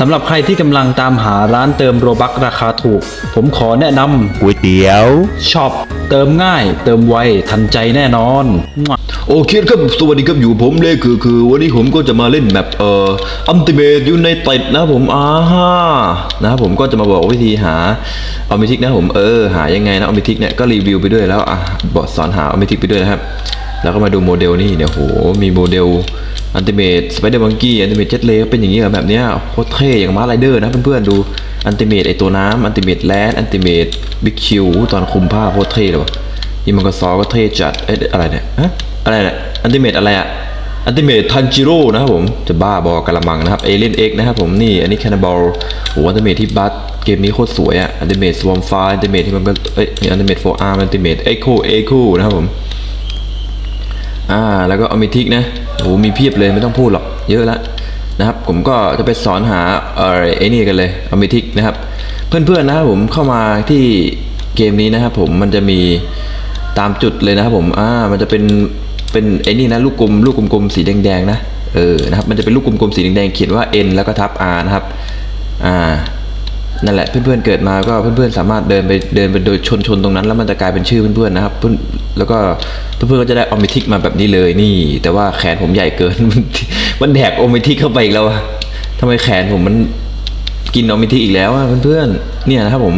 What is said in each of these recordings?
สำหรับใครที่กำลังตามหาร้านเติมโรบักราคาถูก ผมขอแนะนก๋วยเตี๋ยวำช็อปเติมง่าย เติมไวทันใจแน่นอน โอเคครับ สวัสดีครับอยู่ผมเลยคือคือ วันนี้ผมก็จะมาเล่นแมปเอ่ออัมติเมตอยู่ในติดนะครับผมอ่าฮะนะครับผมก็จะมาบอกวิธีหาออมิทิกนะครับผมเออหายังไงนะออมิทิกเนี่ยก็รีวิวไปด้วยแล้วอะบอกสอนหาออมิทิกไปด้วยนะครับ แล้วก็มาดูโมเดลนี่เนี่ยโหมีโมเดล อันติเมตสไปเดอร์มังกี้อันติเมตเจ็ตเลเป็นอย่างนี้เหรอแบบเนี้ยโคตรเท่อย่างมาร์ไรเดอร์นะเพื่อนๆดูอันติเมตไอตัวน้ำอันติเมตแลนอันติเมตบิ๊กคิวตอนคุมผ้าโคตรเท่เลยวะอีมันก็ซอก็เท่จัดเอ๊ะอะไรเนี่ยฮะอะไรเนี่ยอันติเมตอะไรอะอันติเมตทันจิโร่นะครับผมจะบ้าบอกระมังนะครับเอเลนเอ็กนะครับผมนี่อันนี้แคนาบอลโหอันติเมตที่บัสเกมนี้โคตรสวยอะอันติเมตสวอมไฟอันติเมตที่มันก็เอ้ยอันติเมตโฟอาร์อันติเมตเอ็กโคเอ็กโคนะครับผม อ่าแล้วก็อมิทิกนะโอ้โหมีเพียบเลยไม่ต้องพูดหรอกเยอะแล้วนะครับ ผมก็จะไปสอนหาเออไอ้นี่กันเลยอมิทิกนะครับ เพื่อนๆนะครับผมเข้ามาที่เกมนี้นะครับ ผมมันจะมีตามจุดเลยนะครับผมอ่ามันจะเป็นเป็นไอ้นี่นะลูกกลมลูกกลมๆสีแดงๆนะเออนะครับมันจะเป็นลูกกลมๆสีแดงๆเขียนว่า N แล้วก็ทับ R นะครับอ่า นั่นแหละเพื่อนๆเกิดมาก็เพื่อนๆสามารถเดินไปเดินไปโดยชนชนตรงนั้น แล้วมันจะกลายเป็นชื่อเพื่อนๆนะครับเพื่อนแล้วก็เพื่อนๆก็จะได้ออมิทิกมาแบบนี้เลยนี่ แต่ว่าแขนผมใหญ่เกิน มันแดกออมิทิกเข้าไปอีกแล้วอะทำไมแขนผมมันกินออมิทิกอีกแล้วอะเพื่อนๆเนี่ยนะครับผม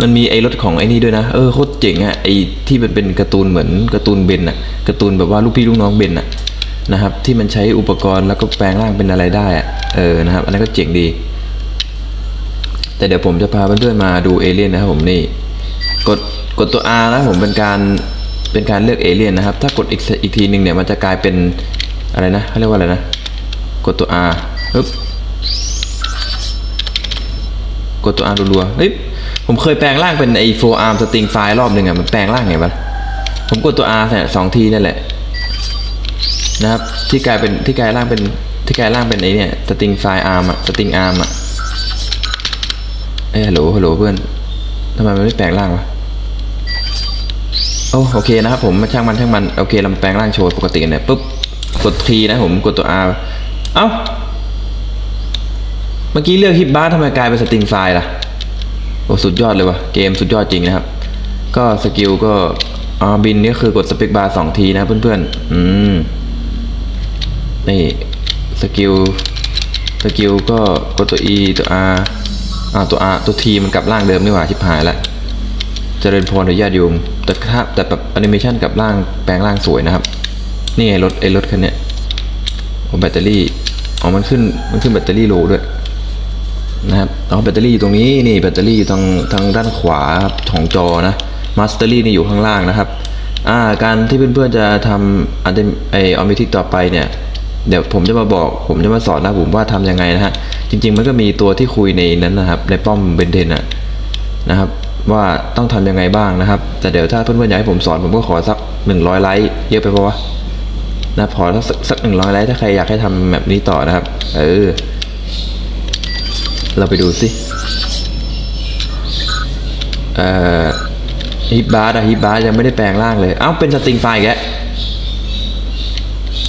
มันมีไอ้รถของไอ้นี่ด้วยนะ เออโคตรเจ๋งอะไอ้ที่มันเป็นการ์ตูนเหมือนการ์ตูนเบนอะการ์ตูนแบบว่าลูกพี่ลูกน้องเบนอะนะครับ ที่มันใช้อุปกรณ์แล้วก็แปลงร่างเป็นอะไรได้อะเออนะครับ อันนั้นก็เจ๋งดี แต่เดี๋ยวผมจะพาเพื่อนๆมาดูเอเลี่ยนนะครับผมนี่กดกดตัว R นะผมเป็นการเป็นการเลือกเอเลี่ยนนะครับ ถ้ากดอีกอีกทีหนึ่งเนี่ยมันจะกลายเป็นอะไรนะเขาเรียกว่าอะไรนะ กดตัว R ปึ๊บกดตัว R รัวๆเฮ้ยผมเคยแปลงร่างเป็นไอ้โฟอาร์มสติงไฟล์รอบหนึ่งอะมันแปลงร่างไงบ้างผมกดตัว R เนี่ยสองทีนั่นแหละนะครับที่กลายเป็นที่กลายร่างเป็นที่กลายร่างเป็นไอ้เนี่ยสติงไฟล์อาร์มอะสติงอาร์มอะ เอ้ยฮัลโหลฮัลโหลเพื่อนทำไมมันไม่แปลงร่างวะโอ้โอเคนะครับผมมาช่างมันช่างมันโอเคเราแปลงร่างโชว์ปกติเนี่ยปุ๊บกดทีนะผมกดตัว R เอ้าเมื่อกี้เลือกฮิปบาร์ทำไมกลายเป็นสตริงไฟล์ล่ะโอ้สุดยอดเลยวะเกมสุดยอดจริงนะครับ ก็สกิลก็อ่าบินนี่คือกดสเปกบาร์สองทีนะเพื่อนๆอืมนี่สกิลสกิลก็กดตัว E ตัว R อ่าตัว R ตัว T มันกลับร่างเดิมนี่หว่าชิบหายล้วเจริญพรหรือญาติโยมแต่ถ้าแต่แบบแอนิเมชันกลับร่างแปลงร่างสวยนะครับ นี่ไงรถไอ้รถคันเนี้ยโอ้แบตเตอรี่อ๋อมันขึ้นมันขึ้นแบตเตอรี่โลด้วยนะครับอ๋อแบตเตอรี่อยู่ตรงนี้นี่แบตเตอรี่อยู่ทางทางด้านขวาของจอนะมาสเตอรี่นี่อยู่ข้างล่างนะครับอ่าการที่เพื่อนๆจะทำอันเดไอออมิทิกต่อไปเนี่ยเดี๋ยวผมจะมาบอกผมจะมาสอนนะผมว่าทำยังไงนะฮะ จริง ๆ มันก็มีตัวที่คุยในนั้นนะครับ ในป้อมเบนเทนนะนะครับ ว่าต้องทำยังไงบ้างนะครับ แต่เดี๋ยวถ้าเพื่อนๆอยากให้ผมสอนผมก็ขอสักหนึ่งร้อยไลค์เยอะไปปะวะนะพอสักสักหนึ่งร้อยไลค์ถ้าใครอยากให้ทำแบบนี้ต่อนะครับ เออ เราไปดูสิเอ่อฮิบาร์อะฮิบาร์ยังไม่ได้แปลงร่างเลย เอ้าเป็นสติงไฟแก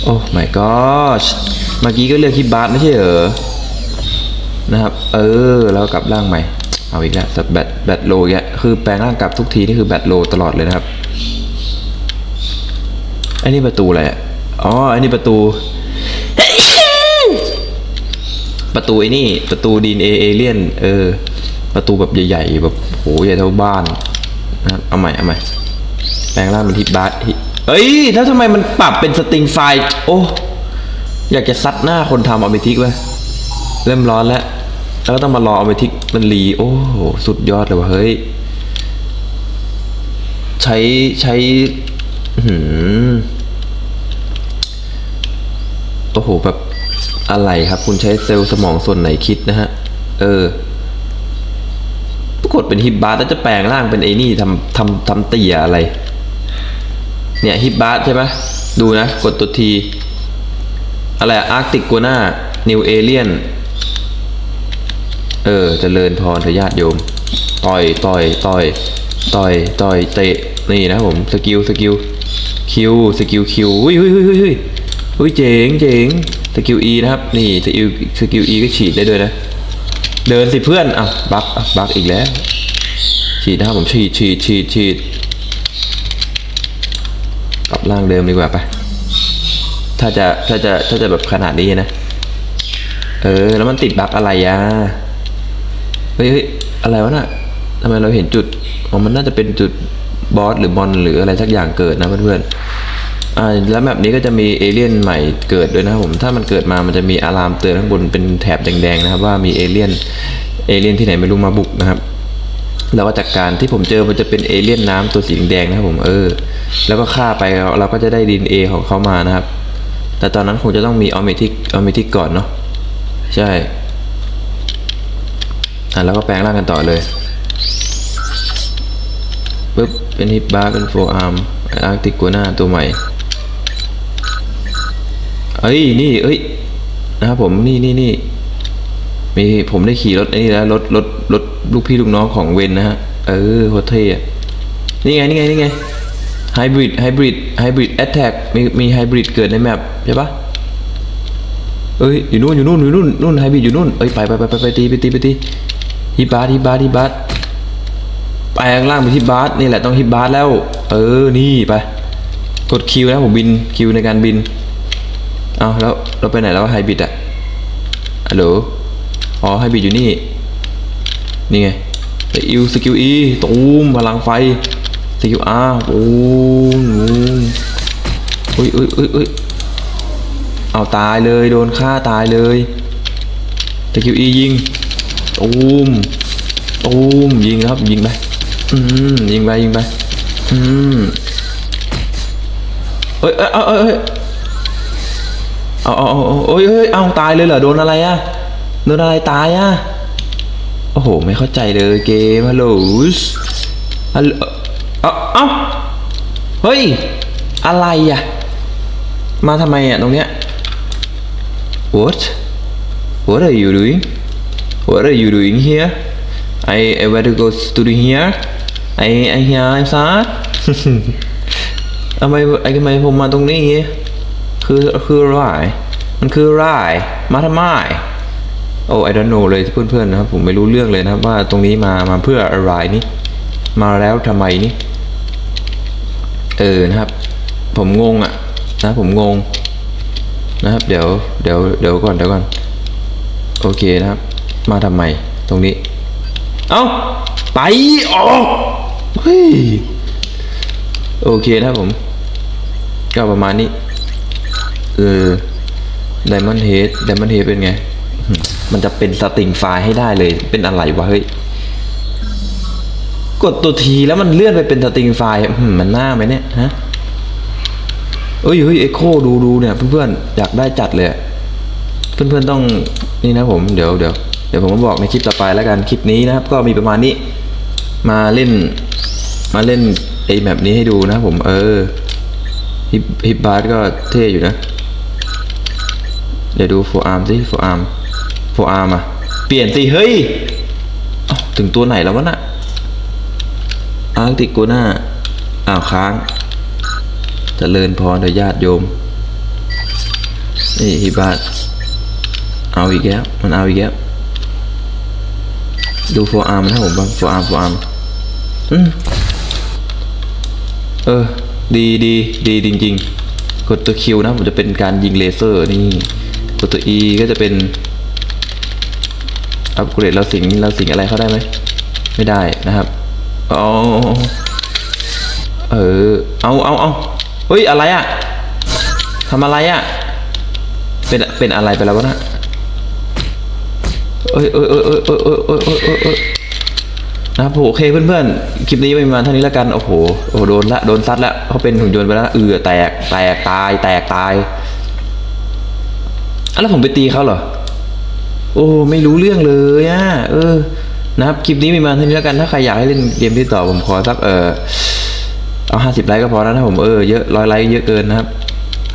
โอ้ my gosh เมื่อกี้ก็เลือกฮิบาร์ไม่ใช่เหรอ นะครับ เออ แล้วกลับร่างใหม่ เอาอีกแล้วแบตแบตโลแกคือแปลงร่างกลับทุกทีนี่คือแบตโลตลอดเลยนะครับอ้นี่ประตูอะไรอ๋ออ้นี่ประตู ประตูไอ้นี่ ประตูดีนเอเอเลียน เออ ประตูแบบใหญ่ๆ แบบโหใหญ่เท่าบ้านนะครับเอาใหม่ เอาใหม่ แปลงร่างเป็นฮิปบาร์เอ้ย แล้วทำไมมันปรับเป็นสตริงไฟ โอ้ อยากจะซัดหน้าคนทำออมิทิกเว้ยเริ่มร้อนแล้ว แล้วก็ต้องมารอเออมิทิกมันรีโอ้สุดยอดเลยว่ะเฮ้ย ใช้ใช้หือโอ้โหแบบอะไรครับ คุณใช้เซลล์สมองส่วนไหนคิดนะฮะ เออปรากฏเป็นฮิปบาร์แล้วจะแปลงร่างเป็นไอ้นี่ทำทำทำเตี่ยอะไร เนี่ยฮิปบาร์ใช่ไหมดูนะ กดตัวที อะไรอาร์ติกกัวน่านิวเอเลียน เออเจริญพรทายาทโยม ต่อยต่อยต่อยต่อยต่อยเตะนี่นะผมสกิลสกิลคิวสกิลคิวอุ้ยอุ้ยอุ้ยอุ้ยอุ้ยเจ๋งเจ๋งสกิล E นะครับนี่สกิลสกิล E ก็ฉีดได้ด้วยนะ เดินสิเพื่อนอะบักอะบักอีกแล้ว ฉีดนะครับผมฉีดฉีดฉีดฉีดกลับร่างเดิมดีกว่าไปถ้าจะถ้าจะถ้าจะแบบขนาดนี้นะ เออ แล้วมันติดบั๊กอะไรอะ เฮ้ยอะไรวะน่ะทำไมเราเห็นจุดอ๋อมันน่าจะเป็นจุดบอสหรือบอลหรืออะไรสักอย่างเกิดนะเพื่อนๆอ่าแล้วแบบนี้ก็จะมีเอเลี่ยนใหม่เกิดด้วยนะครับผมถ้ามันเกิดมามันจะมีอะลามเตือนข้างบนเป็นแถบแดงๆนะครับว่ามีเอเลี่ยนเอเลี่ยนที่ไหนไม่รู้มาบุกนะครับแล้วก็จากการที่ผมเจอมันจะเป็นเอเลี่ยนน้ำตัวสีแดงนะครับผมเออ แล้วก็ฆ่าไปเราก็จะได้ดีเอของเขามานะครับ แต่ตอนนั้นคงจะต้องมีออมเมทิกออมเมทิกก่อนเนาะใช่ อะแล้วก็แปลงร่างกันต่อเลยปึ๊บเป็นฮิปบาร์เป็นโฟอาร์มอาร์ติกัวหน้าตัวใหม่เอ้ยนี่เอ้ยนะครับผมนี่นี่นี่มีผมได้ขี่รถไอ้นี่แล้วรถรถรถลูกพี่ลูกน้องของเวนนะฮะเออโคตรเท่นี่ไงนี่ไงนี่ไงไฮบริดไฮบริดไฮบริดแอตแทกมีมีไฮบริดเกิดในแมปใช่ปะเอ้ยอยู่นู่นอยู่นู่นอยู่นู่นนู่นไฮบริดอยู่นู่นเอ้ยไปไปไปไปไปตีไปตีไปตี ฮิบาร์ฮิบาร์ฮิบาร์ไปข้างล่างไปฮิบาร์นี่แหละต้องฮิบาร์แล้ว เออนี่ไปกดคิวนะผมบินคิวในการบินเอาแล้วเราไปไหนแล้วไฮบิดอะฮัลโหลอ๋อไฮบิดอยู่นี่นี่ไงไออิวสกิลอีตูมพลังไฟสกิลอาร์ตูมตูมอุ้ยอุ้ยอุ้ยอุ้ยเอาตายเลยโดนฆ่าตายเลยสกิลอียิง ตูมตูมยิงครับ ยิงไปอืมยิงไปยิงไปอืมเอ้ยเอ้ยเอ้ยเอ้ยเอ้ยเอาเอาเอาเอ้ยเฮ้ยเอาตายเลยเหรอโดนอะไรอะโดนอะไรตายอะโอ้โห ไม่เข้าใจเลยเกมฮัลโหลฮัลโหลเอาเอาเฮ้ย อะไรอะมาทำไมอะตรงเนี้ย what what are you doing what are you doing here I I want to go to the here I I here I'm sad ทำไมไอ้ทำไมผมมาตรงนี้ คือคือไรมันคือไรมาทำไมโอ้ I don't know เลยเพื่อนๆนะครับผมไม่รู้เรื่องเลยนะครับว่าตรงนี้มามาเพื่ออะไรนี่มาแล้วทำไมนี่เออนะครับ ผมงงอะนะผมงงนะครับ เดี๋ยวเดี๋ยวเดี๋ยวก่อนเดี๋ยวก่อน โอเคนะครับ มาทำไม ตรงนี้ เอ้า ไปออกเฮ้ยโอเคนะผม ก็ประมาณนี้ เออ Diamond Head Diamond Head เป็นไง มันจะเป็นสตริงไฟล์ให้ได้เลย เป็นอะไรวะเฮ้ย กดตัวทีแล้วมันเลื่อนไปเป็นสตริงไฟล์มันน่าไหมเนี่ยฮะเอ้ยเฮ้ยเอ็โคดูดูเนี่ยเพื่อนๆอยากได้จัดเลยอะเพื่อนๆต้องนี่นะผม เดี๋ยวเดี๋ยว เดี๋ยวผมมาบอกในคลิปต่อไปแล้วกันคลิปนี้นะครับ ก็มีประมาณนี้มาเล่นมาเล่นไอ้แบบนี้ให้ดูนะผมเออฮิปฮิปบาร์ก็เท่อยู่นะ เดี๋ยวดูโฟอาร์มสิโฟอาร์มโฟอาร์มอะ เปลี่ยนสิเฮ้ยถึงตัวไหนแล้ววะน่ะอาร์ติโกน่าอ้าวค้างจเจริญพรเดญาติโยมนี่ฮิบาร์เอาอีกแล้วมันเอาอีกแล้ว ดูโฟอาร์มนะผมบ้างโฟอาร์มโฟอาร์มอืมเออ ดีดีดีจริง ๆ กดตัวคิวนะผมจะเป็นการยิงเลเซอร์นี่ กดตัว E ก็จะเป็น อัปเกรดเราสิงเราสิงอะไรเขาได้ไหม ไม่ได้นะครับอ๋อเออ เอาเอาเอาเฮ้ย อะไรอะทำอะไรอะเป็นเป็นอะไรไปแล้ววะนะ เอ้ยเอ้ยเอ้ยเอ้ยเอ้ยเอ้ยเอ้ยเอ้ยเอ้ยเอ้ยนะครับโอเคเพื่อนๆ คลิปนี้ไประมาณเท่านี้แล้วกัน โอ้โห โอ้โห โดนละ โดนซัดละเขาเป็นหุ่นยนต์ไปแล้วเออแตก แตกตาย แตกตายอะแล้วผมไปตีเขาเหรอ โอ้ ไม่รู้เรื่องเลยอะ เออ นะครับ คลิปนี้ประมาณเท่านี้แล้วกัน ถ้าใครอยากให้เล่นเกมที่ต่อผมขอสักเออเอาห้าสิบไลค์ก็พอแล้วนะผม เออ เยอะร้อยไลค์เยอะเกินนะครับ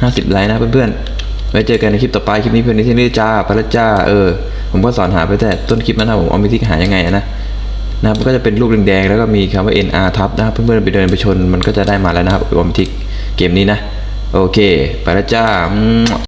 ห้าสิบไลค์นะเพื่อนๆ ไว้เจอกันในคลิปต่อไป คลิปนี้เพื่อนนี้ที่นี่จ้าไปแล้วจ้า เออ ผมก็สอนหาไปแต่ต้นคลิปนะครับผมเอามิติหายังไงนะนะครับก็จะเป็นรูปแดงๆแล้วก็มีคำว่า NR ทับนะครับเพื่อนๆไปเดินไปชนมันก็จะได้มาแล้วนะครับออมทิกเกมนี้นะ โอเค ไปแล้วจ้า